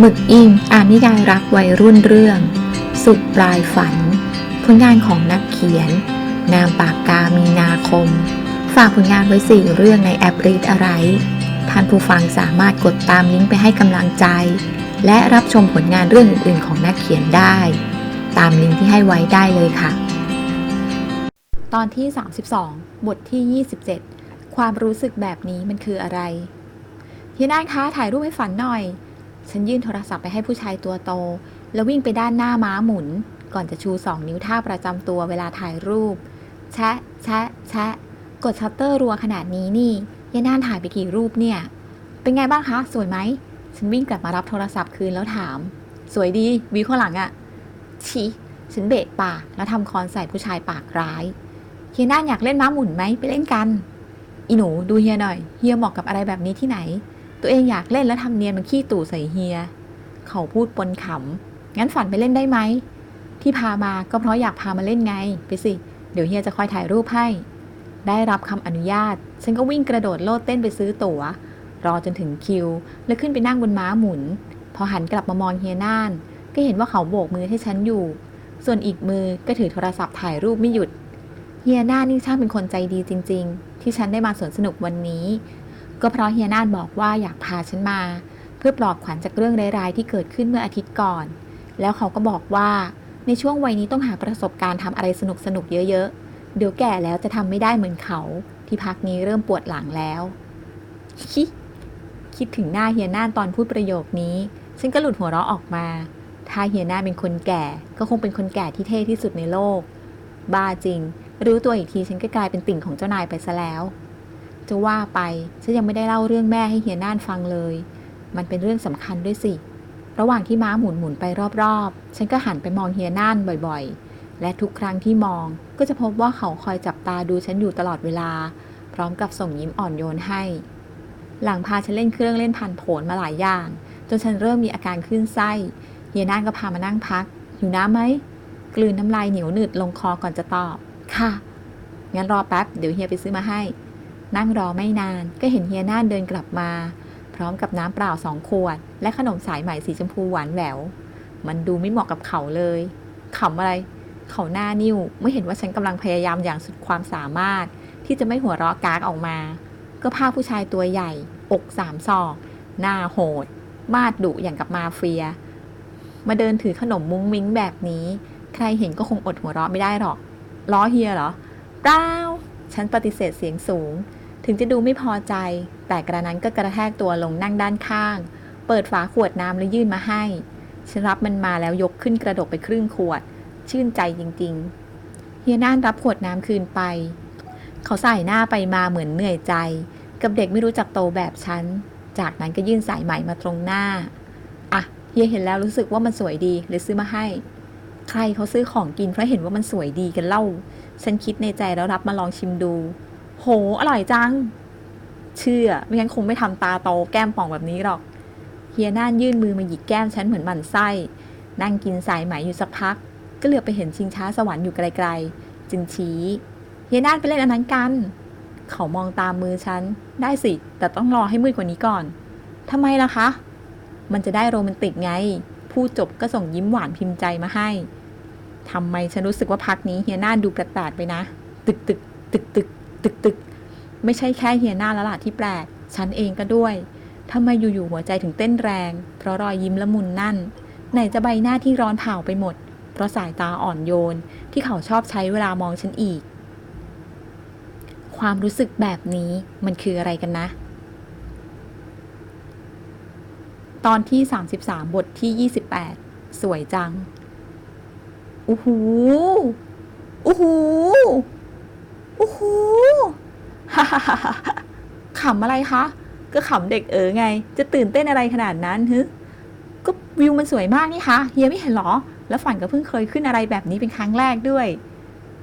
หมึกอิงอ่านนิยายรักวัยรุ่นเรื่อง สุดปลายฝัน ผลงานของนักเขียน นามปากกามีนาคม ฝากผลงานไว้สี่เรื่องในแอปรีดอะไร ท่านผู้ฟังสามารถกดตามลิงก์ไปให้กำลังใจ และรับชมผลงานเรื่องอื่น ๆ ของนักเขียนได้ ตามลิงก์ที่ให้ไว้ได้เลยค่ะ ตอนที่ 32 บทที่ 27 ความรู้สึกแบบนี้มันคืออะไรเฮียนานคะถ่ายรูปให้ฝันหน่อย ฉันยื่นโทรศัพท์ไปให้ผู้ชายตัวโต แล้ววิ่งไปด้านหน้าม้าหมุน ก่อนจะชูสองนิ้วท่าประจำตัวเวลาถ่ายรูป แชะ แชะ แชะ กดชัตเตอร์รัวขนาดนี้นี่ยายน่านถ่ายไปกี่รูปเนี่ย เป็นไงบ้างคะ สวยไหม ฉันวิ่งกลับมารับโทรศัพท์คืนแล้วถาม สวยดี วิวข้างหลังอะชิฉันเบะปากแล้วทำคอนใส่ผู้ชายปากร้ายเฮียน่านอยากเล่นม้าหมุนไหมไปเล่นกัน อีหนูดูเฮียหน่อย เฮียเหมาะกับอะไรแบบนี้ที่ไหน ตัวเองอยากเล่นแล้วทำเนียนมันขี้ตู่ใส่เฮีย เขาพูดปนขำ งั้นฝันไปเล่นได้ไหม ที่พามาก็เพราะอยากพามาเล่นไง ไปสิ เดี๋ยวเฮียจะคอยถ่ายรูปให้ ได้รับคำอนุญาต ฉันก็วิ่งกระโดดโลดเต้นไปซื้อตั๋ว รอจนถึงคิว แล้วขึ้นไปนั่งบนม้าหมุน พอหันกลับมามองเฮียน่าน ก็เห็นว่าเขาโบกมือให้ฉันอยู่ ส่วนอีกมือก็ถือโทรศัพท์ถ่ายรูปไม่หยุดเฮียน่านนี่ช่างเป็นคนใจดีจริง ๆ ที่ฉันได้มาสวนสนุกวันนี้ ก็เพราะเฮียนานบอกว่าอยากพาฉันมา เพื่อปลอบขวัญจากเรื่องร้ายๆที่เกิดขึ้นเมื่ออาทิตย์ก่อน แล้วเขาก็บอกว่าในช่วงวัยนี้ต้องหาประสบการณ์ทำอะไรสนุกๆเยอะๆ เดี๋ยวแก่แล้วจะทำไม่ได้เหมือนเขาที่พักนี้เริ่มปวดหลังแล้วคิคิดถึงหน้าเฮียนานตอนพูดประโยคนี้ ฉันก็หลุดหัวเราะออกมา ถ้าเฮียนานเป็นคนแก่ ก็คงเป็นคนแก่ที่เท่ที่สุดในโลก บ้าจริง รู้ตัวอีกทีฉันก็กลายเป็นติ่งของเจ้านายไปซะแล้ว จะว่าไปฉันยังไม่ได้เล่าเรื่องแม่ให้เฮียน่านฟังเลย มันเป็นเรื่องสำคัญด้วยสิ ระหว่างที่ม้าหมุนหมุนไปรอบๆ ฉันก็หันไปมองเฮียน่านบ่อยๆ และทุกครั้งที่มองก็จะพบว่าเขาคอยจับตาดูฉันอยู่ตลอดเวลา พร้อมกับส่งยิ้มอ่อนโยนให้ หลังพาฉันเล่นเครื่องเล่นผ่านโผนมาหลายอย่าง จนฉันเริ่มมีอาการคลื่นไส้เฮียน่านก็พามานั่งพักอยู่น้ำไหมกลืนน้ำลายเหนียวหนืดลงคอก่อนจะตอบ ค่ะ งั้นรอแป๊บ เดี๋ยวเฮียไปซื้อมาให้ นั่งรอไม่นานก็เห็นเฮียน่านเดินกลับมา พร้อมกับน้ำเปล่าสองขวด และขนมสายไหมสีชมพูหวานแหวว มันดูไม่เหมาะกับเขาเลยขำอะไร เขาหน้านิ่วไม่เห็นว่าฉันกำลังพยายามอย่างสุดความสามารถ ที่จะไม่หัวเราะกากออกมา ก็พาผู้ชายตัวใหญ่ อกสามศอกหน้าโหด มาดดุอย่างกับมาเฟีย มาเดินถือขนมมุ้งมิ้งแบบนี้ ใครเห็นก็คงอดหัวเราะไม่ได้หรอก ล้อเฮียเหรอเปล่าฉันปฏิเสธเสียงสูง ถึงจะดูไม่พอใจ แต่กระนั้นก็กระแทกตัวลงนั่งด้านข้าง เปิดฝาขวดน้ำแล้วยื่นมาให้ฉันรับมันมาแล้วยกขึ้นกระดกไปครึ่งขวด ชื่นใจจริงๆ เฮียน่านรับขวดน้ำคืนไป เขาใส่หน้าไปมาเหมือนเหนื่อยใจ กับเด็กไม่รู้จักโตแบบฉัน จากนั้นก็ยื่นสายไหมมาตรงหน้า อะ เฮียเห็นแล้วรู้สึกว่ามันสวยดีเลยซื้อมาให้ ใครเขาซื้อของกินเพราะเห็นว่ามันสวยดีกันเล่า ฉันคิดในใจแล้วรับมาลองชิมดู โห อร่อยจัง เชื่อ ไม่งั้นคงไม่ทำตาโตแก้มป่องแบบนี้หรอก เฮียน่านยื่นมือมาหยิกแก้มฉันเหมือนหมันไส้ นั่งกินสายไหมอยู่สักพัก ก็เหลือไปเห็นชิงช้าสวรรค์อยู่ไกลๆ จึงชี้ เฮียน่านไปเล่นอันนั้นกัน เขามองตามมือฉัน ได้สิ แต่ต้องรอให้มืดกว่านี้ก่อนทำไมล่ะคะ มันจะได้โรแมนติกไง พูดจบก็ส่งยิ้มหวานพิมพ์ใจมาให้ทำไมฉันรู้สึกว่าพักนี้เฮียน่านดูแปลกๆไปนะ ตึกตึกตึกตึก ตึกตึกไม่ใช่แค่เฮียน่าแล้วล่ะที่แปลก ฉันเองก็ด้วยทำไมอยู่ๆหัวใจถึงเต้นแรง เพราะรอยยิ้มละมุนนั่น ไหนจะใบหน้าที่ร้อนเผาไปหมด เพราะสายตาอ่อนโยน ที่เขาชอบใช้เวลามองฉันอีก ความรู้สึกแบบนี้มันคืออะไรกันนะ ตอนที่ 33 บทที่ 28 สวยจังโอ้โหโอ้โหโอ้โหฮ่าฮ่าฮ่าฮ่า ขำอะไรคะ ก็ขำเด็กเอ๋อไง จะตื่นเต้นอะไรขนาดนั้นฮึก็วิวมันสวยมากนี่คะเฮียไม่เห็นหรอ แล้วฝันก็เพิ่งเคยขึ้นอะไรแบบนี้เป็นครั้งแรกด้วย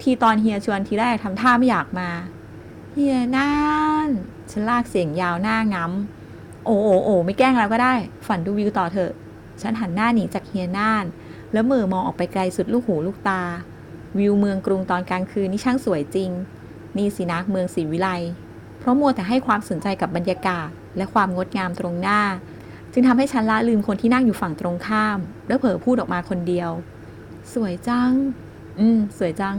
ทีตอนเฮียชวนทีแรกทำท่าไม่อยากมา เฮียน่านฉันลากเสียงยาวหน้าง้ำโอ้โอโอไม่แกล้งแล้วก็ได้ ฝันดูวิวต่อเถอะ ฉันหันหน้าหนีจากเฮียน่าน แล้วมือมองออกไปไกลสุดลูกหูลูกตา วิวเมืองกรุงตอนกลางคืนนี่ช่างสวยจริง นี่สินะเมืองศรีวิไลเพราะมัวแต่ให้ความสนใจกับบรรยากาศ และความงดงามตรงหน้า จึงทำให้ฉันละลืมคนที่นั่งอยู่ฝั่งตรงข้าม แล้วเผลอพูดออกมาคนเดียว สวยจัง อืม สวยจัง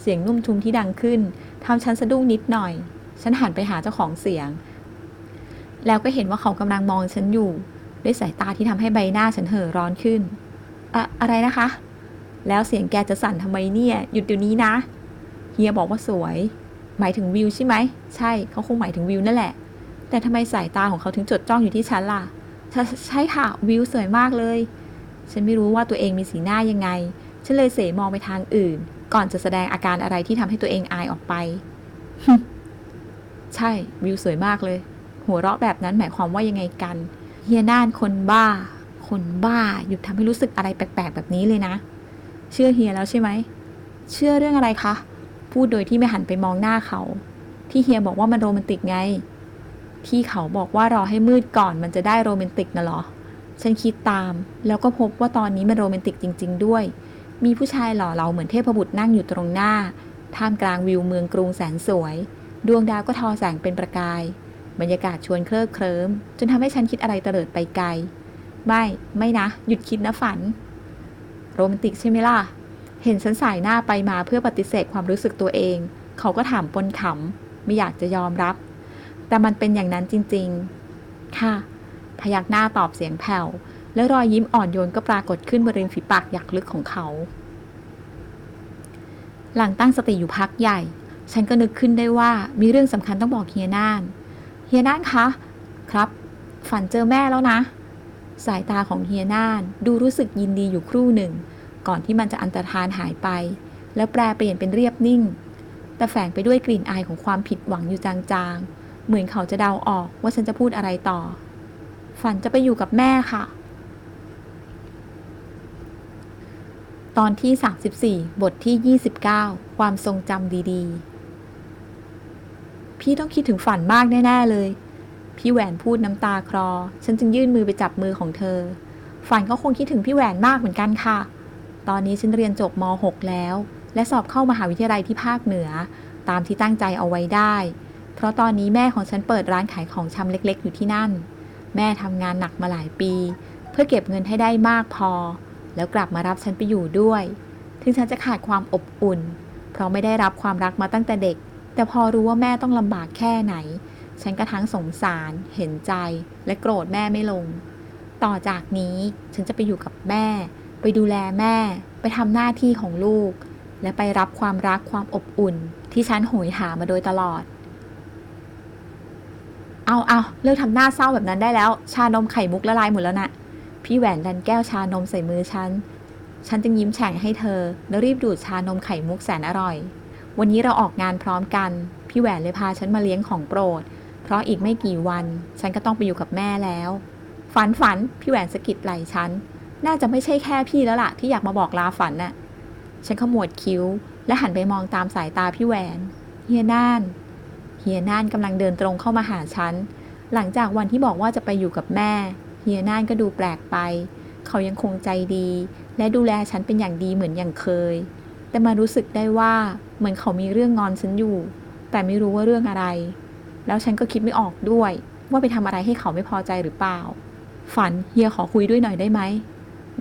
เสียงนุ่มทุ้มที่ดังขึ้นทำฉันสะดุ้งนิดหน่อย ฉันหันไปหาเจ้าของเสียง แล้วก็เห็นว่าเขากำลังมองฉันอยู่ ด้วยสายตาที่ทำให้ใบหน้าฉันเห่อร้อนขึ้นอะอะไรนะคะ แล้วเสียงแกจะสั่นทำไมเนี่ย หยุดเดี๋ยวนี้นะ เฮียบอกว่าสวย หมายถึงวิวใช่ไหม ใช่เขาคงหมายถึงวิวนั่นแหละ แต่ทำไมสายตาของเขาถึงจดจ้องอยู่ที่ฉันล่ะ ใช่ค่ะวิวสวยมากเลย ฉันไม่รู้ว่าตัวเองมีสีหน้ายังไง ฉันเลยเสมองไปทางอื่น ก่อนจะแสดงอาการอะไรที่ทำให้ตัวเองอายออกไป ใช่วิวสวยมากเลย หัวเราะแบบนั้นหมายความว่ายังไงกัน เฮียน่านคนบ้า คนบ้าหยุดทำให้รู้สึกอะไรแปลกๆแบบนี้เลยนะ เชื่อเฮียแล้วใช่ไหมเชื่อเรื่องอะไรคะ พูดโดยที่ไม่หันไปมองหน้าเขา ที่เฮียบอกว่ามันโรแมนติกไง ที่เขาบอกว่ารอให้มืดก่อนมันจะได้โรแมนติกนะเหรอ ฉันคิดตาม แล้วก็พบว่าตอนนี้มันโรแมนติกจริง ๆ ด้วย มีผู้ชายหล่อเราเหมือนเทพบุตรนั่งอยู่ตรงหน้า ท่ามกลางวิวเมืองกรุงแสนสวย ดวงดาวก็ทอแสงเป็นประกาย บรรยากาศชวนเคลิบเคลิ้ม จนทำให้ฉันคิดอะไรเตลิดไปไกล ไม่ ไม่นะ หยุดคิดนะฝัน โรแมนติกใช่ไหมล่ะ เห็นฉันสายหน้าไปมาเพื่อปฏิเสธความรู้สึกตัวเอง เขาก็ถามปนขำไม่อยากจะยอมรับ แต่มันเป็นอย่างนั้นจริงๆ ค่ะ พยักหน้าตอบเสียงแผ่ว แล้วรอยยิ้มอ่อนโยนก็ปรากฏขึ้นบริเวณฝีปากหยักลึกของเขา หลังตั้งสติอยู่พักใหญ่ ฉันก็นึกขึ้นได้ว่ามีเรื่องสำคัญต้องบอกเฮียน่านเฮียน่านคะ ครับ ฝันเจอแม่แล้วนะ สายตาของเฮียน่านดูรู้สึกยินดีอยู่ครู่หนึ่ง ก่อนที่มันจะอันตรธานหายไป แล้วแปลเปลี่ยนเป็นเรียบนิ่ง แต่แฝงไปด้วยกลิ่นอายของความผิดหวังอยู่จางๆ เหมือนเขาจะเดาออกว่าฉันจะพูดอะไรต่อ ฝันจะไปอยู่กับแม่ค่ะ ตอนที่ 34 บทที่ 29 ความทรงจำดีๆ พี่ต้องคิดถึงฝันมากแน่ๆเลย พี่แหวนพูดน้ำตาคลอ ฉันจึงยื่นมือไปจับมือของเธอ ฝันก็คงคิดถึงพี่แหวนมากเหมือนกันค่ะ ตอนนี้ฉันเรียนจบม .6 แล้ว และสอบเข้ามหาวิทยาลัยที่ภาคเหนือ ตามที่ตั้งใจเอาไว้ได้ เพราะตอนนี้แม่ของฉันเปิดร้านขายของชำเล็ก ๆ อยู่ที่นั่น แม่ทำงานหนักมาหลายปี เพื่อเก็บเงินให้ได้มากพอ แล้วกลับมารับฉันไปอยู่ด้วย ถึงฉันจะขาดความอบอุ่น เพราะไม่ได้รับความรักมาตั้งแต่เด็ก แต่พอรู้ว่าแม่ต้องลำบากแค่ไหน ฉันก็ทั้งสงสาร เห็นใจ และโกรธแม่ไม่ลง ต่อจากนี้ฉันจะไปอยู่กับแม่ ไปดูแลแม่ ไปทำหน้าที่ของลูก และไปรับความรักความอบอุ่นที่ฉันโหยหามาโดยตลอด เอาเอาเลิกทำหน้าเศร้าแบบนั้นได้แล้ว ชานมไข่มุกละลายหมดแล้วนะ่ะ พี่แหวนดันแก้วชานมใส่มือฉัน ฉันจึงยิ้มแฉ่งให้เธอ แล้วรีบดูดชานมไข่มุกแสนอร่อย วันนี้เราออกงานพร้อมกัน พี่แหวนเลยพาฉันมาเลี้ยงของโปรด เพราะอีกไม่กี่วัน ฉันก็ต้องไปอยู่กับแม่แล้ว ฝันฝัน พี่แหวนสะกิดไหล่ฉัน น่าจะไม่ใช่แค่พี่แล้วล่ะ ที่อยากมาบอกลาฝันน่ะ ฉันขมวดคิ้ว และหันไปมองตามสายตาพี่แหวน เฮียน่าน เฮียน่านกำลังเดินตรงเข้ามาหาฉัน หลังจากวันที่บอกว่าจะไปอยู่กับแม่ เฮียน่านก็ดูแปลกไป เขายังคงใจดี และดูแลฉันเป็นอย่างดีเหมือนอย่างเคย แต่มารู้สึกได้ว่าเหมือนเขามีเรื่องงอนฉันอยู่ แต่ไม่รู้ว่าเรื่องอะไร แล้วฉันก็คิดไม่ออกด้วย ว่าไปทำอะไรให้เขาไม่พอใจหรือเปล่า ฝันเฮียขอคุยด้วยหน่อยได้ไหม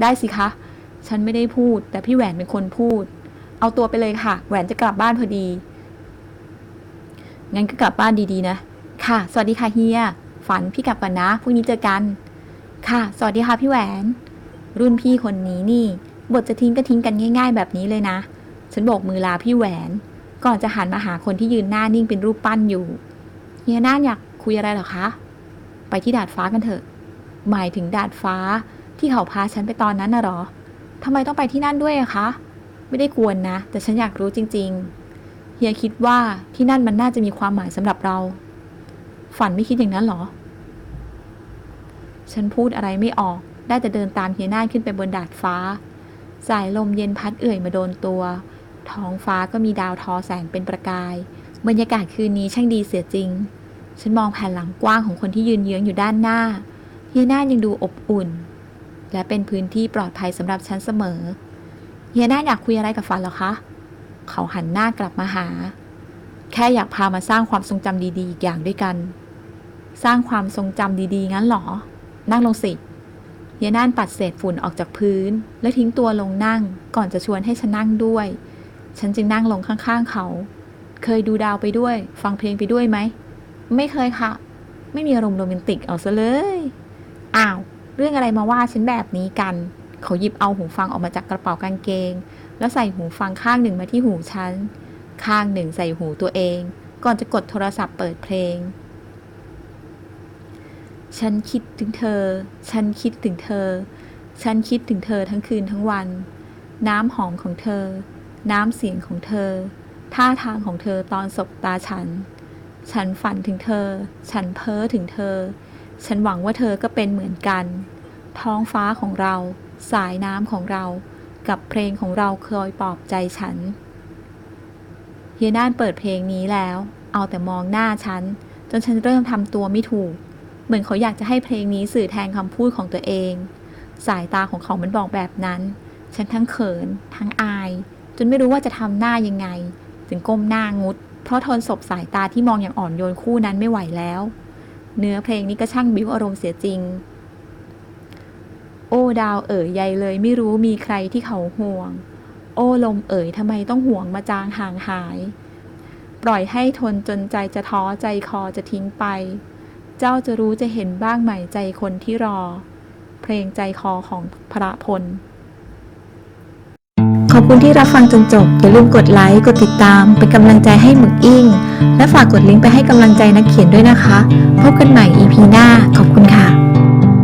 ได้สิคะ ฉันไม่ได้พูด แต่พี่แหวนเป็นคนพูด เอาตัวไปเลยค่ะ แหวนจะกลับบ้านพอดี งั้นก็กลับบ้านดีๆนะ ค่ะ สวัสดีค่ะเฮีย ฝันพี่กลับก่อนนะพรุ่งนี้เจอกัน ค่ะ สวัสดีค่ะพี่แหวน รุ่นพี่คนนี้นี่ บทจะทิ้งก็ทิ้งกันง่าย ๆ แบบนี้เลยนะ ฉันโบกมือลาพี่แหวน ก่อนจะหันมาหาคนที่ยืนหน้านิ่งเป็นรูปปั้นอยู่ เฮียน่านอยากคุยอะไรหรอคะ ไปที่ดาดฟ้ากันเถอะ หมายถึงดาดฟ้า ที่เขาพาฉันไปตอนนั้นน่ะหรอทำไมต้องไปที่นั่นด้วยอะคะ ไม่ได้กวนนะ แต่ฉันอยากรู้จริง ๆ เฮียคิดว่าที่นั่นมันน่าจะมีความหมายสำหรับเรา ฝันไม่คิดอย่างนั้นหรอ ฉันพูดอะไรไม่ออก ได้แต่เดินตามเฮียน่านขึ้นไปบนดาดฟ้า สายลมเย็นพัดเอื่อยมาโดนตัว ท้องฟ้าก็มีดาวทอแสงเป็นประกาย บรรยากาศคืนนี้ช่างดีเสียจริง ฉันมองแผ่นหลังกว้างของคนที่ยืนเยื้องอยู่ด้านหน้า เฮียน่านยังดูอบอุ่น และเป็นพื้นที่ปลอดภัยสำหรับฉันเสมอ เฮียน่านอยากคุยอะไรกับฝันเหรอคะ เขาหันหน้ากลับมาหา แค่อยากพามาสร้างความทรงจำดีๆอีกอย่างด้วยกัน สร้างความทรงจำดีๆงั้นเหรอ นั่งลงสิเฮียน่านปัดเศษฝุ่นออกจากพื้น และทิ้งตัวลงนั่งก่อนจะชวนให้ฉันนั่งด้วย ฉันจึงนั่งลงข้างๆเขา เคยดูดาวไปด้วย ฟังเพลงไปด้วยไหม ไม่เคยค่ะ ไม่มีอารมณ์โรแมนติกเอาซะเลย อ้าว เรื่องอะไรมาว่าฉันแบบนี้กัน เขาหยิบเอาหูฟังออกมาจากกระเป๋ากางเกง แล้วใส่หูฟังข้างหนึ่งมาที่หูฉัน ข้างหนึ่งใส่หูตัวเอง ก่อนจะกดโทรศัพท์เปิดเพลง ฉันคิดถึงเธอ ฉันคิดถึงเธอ ฉันคิดถึงเธอทั้งคืนทั้งวัน น้ำหอมของเธอ น้ำเสียงของเธอ ท่าทางของเธอตอนสบตาฉัน ฉันฝันถึงเธอ ฉันเพ้อถึงเธอ ฉันหวังว่าเธอก็เป็นเหมือนกัน ท้องฟ้าของเรา สายน้ำของเรา กับเพลงของเราเคยปลอบใจฉันเฮียน่านเปิดเพลงนี้แล้ว เอาแต่มองหน้าฉัน จนฉันเริ่มทำตัวไม่ถูก เหมือนเขาอยากจะให้เพลงนี้สื่อแทนคำพูดของตัวเอง สายตาของเขามันบอกแบบนั้น ฉันทั้งเขิน ทั้งอาย จนไม่รู้ว่าจะทำหน้ายังไงจึงก้มหน้างุด เพราะทนศบสายตาที่มองอย่างอ่อนโยนคู่นั้นไม่ไหวแล้ว เนื้อเพลงนี้ก็ช่างบิ้วอารมณ์เสียจริง โอ้ดาวเอ๋ยใยเลยไม่รู้มีใครที่เขาห่วง โอ้ลมเอ๋ยทำไมต้องห่วงมาจางห่างหาย ปล่อยให้ทนจนใจจะท้อใจคอจะทิ้งไป เจ้าจะรู้จะเห็นบ้างไหมใจคนที่รอ เพลงใจคอของพระพล ขอบคุณที่รับฟังจนจบ อย่าลืมกดไลค์ กดติดตาม เป็นกำลังใจให้หมึกอิงและฝากกดลิงก์ไปให้กำลังใจนักเขียนด้วยนะคะ พบกันใหม่ EP หน้า ขอบคุณค่ะ